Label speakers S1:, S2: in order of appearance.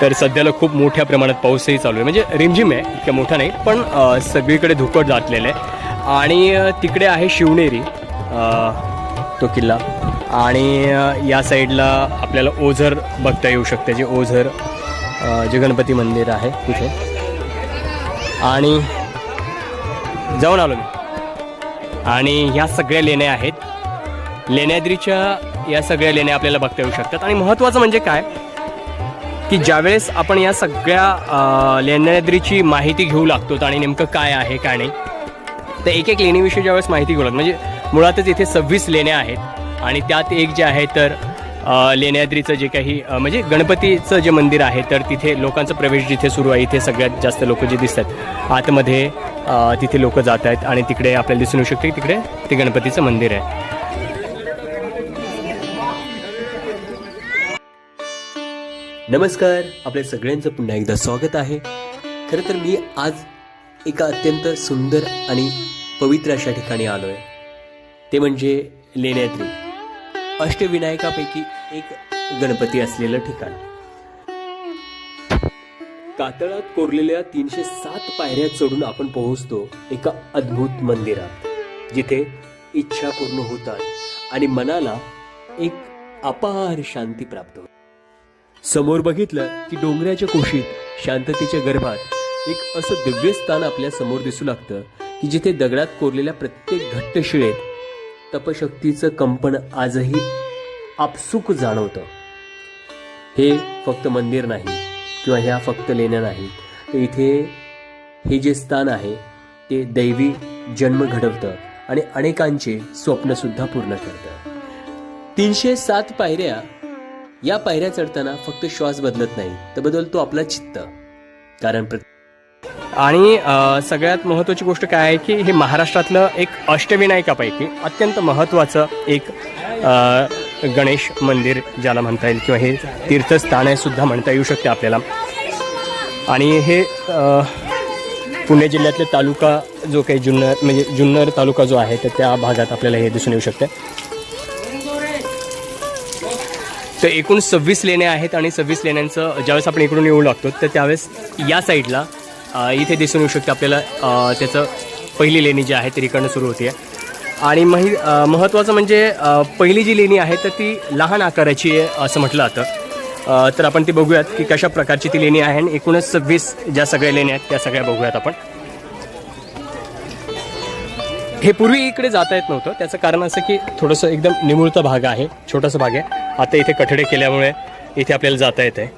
S1: तर सध्याला खूप मोठ्या प्रमाणात पाऊसही चालू आहे. म्हणजे रिमझिम आहे इतक्या मोठा नाही पण सगळीकडे धुकट जातलेलं आहे. आणि तिकडे आहे शिवनेरी तो किल्ला. आणि या साईडला आपल्याला ओझर बघता येऊ शकते जे ओझर जे गणपती मंदिर आहे तिथे. आणि जाऊन आलो मी. आणि ह्या सगळ्या लेण्या आहेत. लेण्याद्रीच्या या सगळ्या लेण्या आपल्याला बघता येऊ शकतात. आणि महत्त्वाचं म्हणजे काय? की ज्यावेळेस आपण या सगळ्या लेण्याद्रीची माहिती घेऊ लागतो आणि नेमकं काय आहे काय नाही तर एक एक लेणीविषयी ज्यावेळेस माहिती घेऊ लागतो. म्हणजे मुळातच इथे सव्वीस लेण्या आहेत आणि त्यात एक जे आहे तर लेण्याद्रीचं जे काही म्हणजे गणपतीचं जे मंदिर आहे तर तिथे लोकांचा प्रवेश जिथे सुरू आहे इथे सगळ्यात जास्त लोक जे दिसतात आतमध्ये तिथे लोक जात आहेत आणि तिकडे आपल्याला दिसून येऊ शकते तिकडे ते गणपतीचं मंदिर आहे. नमस्कार आपल्या सगळ्यांचं पुन्हा एकदा स्वागत आहे. खरं तर मी आज एका अत्यंत सुंदर आणि पवित्र अशा ठिकाणी आलो आहे ते म्हणजे लेण्याद्री. अष्टविनायकापैकी एक गणपती असलेलं ठिकाण. कातळात कोरलेल्या तीनशे सात पायऱ्या चढून आपण पोहोचतो एका अद्भुत मंदिरात जिथे इच्छा पूर्ण होतात आणि मनाला एक अपार शांती प्राप्त होते. समोर बघितलं की डोंगराच्या कोशीत शांततेच्या गर्भात एक असं दिव्य स्थान आपल्यासमोर दिसू लागतं की जिथे दगडात कोरलेल्या प्रत्येक घट्ट शिळेत तपशक्तीचं कंपन आजही आपसुक जाणवतं. हे फक्त मंदिर नाही किंवा ह्या फक्त लेण्या नाही तर इथे हे जे स्थान आहे ते दैवी जन्म घडवतं आणि अनेकांचे स्वप्न सुद्धा पूर्ण करतं. तीनशे सात पायऱ्या या पायऱ्या चढताना फक्त श्वास बदलत नाही तर बदलतो आपला चित्त. कारण आणि सगळ्यात महत्त्वाची गोष्ट काय आहे की हे महाराष्ट्रातलं एक अष्टविनायकापैकी अत्यंत महत्त्वाचं एक गणेश मंदिर ज्याला म्हणता येईल किंवा हे तीर्थस्थान आहे सुद्धा म्हणता येऊ शकते आपल्याला. आणि हे पुणे जिल्ह्यातले तालुका जो काही जुन्नर म्हणजे जुन्नर तालुका जो आहे तर त्या भागात आपल्याला हे दिसून येऊ शकते. तर एकूण सव्वीस लेण्या आहेत आणि सव्वीस लेण्यांचं ज्यावेळेस आपण इकडून येऊ लागतो तर त्यावेळेस या साईडला इथे दिसून येऊ शकते आपल्याला त्याचं पहिली लेणी जी आहे ती इकडनं सुरू होते आणि मही महत्त्वाचं म्हणजे पहिली जी लेणी आहे तर ती लहान आकाराची आहे असं म्हटलं जातं. तर आपण ती बघूयात की कशा प्रकारची ती लेणी आहे आणि एकूणच सव्वीस ज्या सगळ्या लेण्या आहेत त्या सगळ्या बघूयात आपण. हे पूर्वी इकडे जाता येत नव्हतं. त्याचं कारण असं की थोडंसं एकदम निमुळता भाग आहे छोटासा भाग आहे. आता इथे कठडे केल्यामुळे इथे आपल्याला जाता येत आहे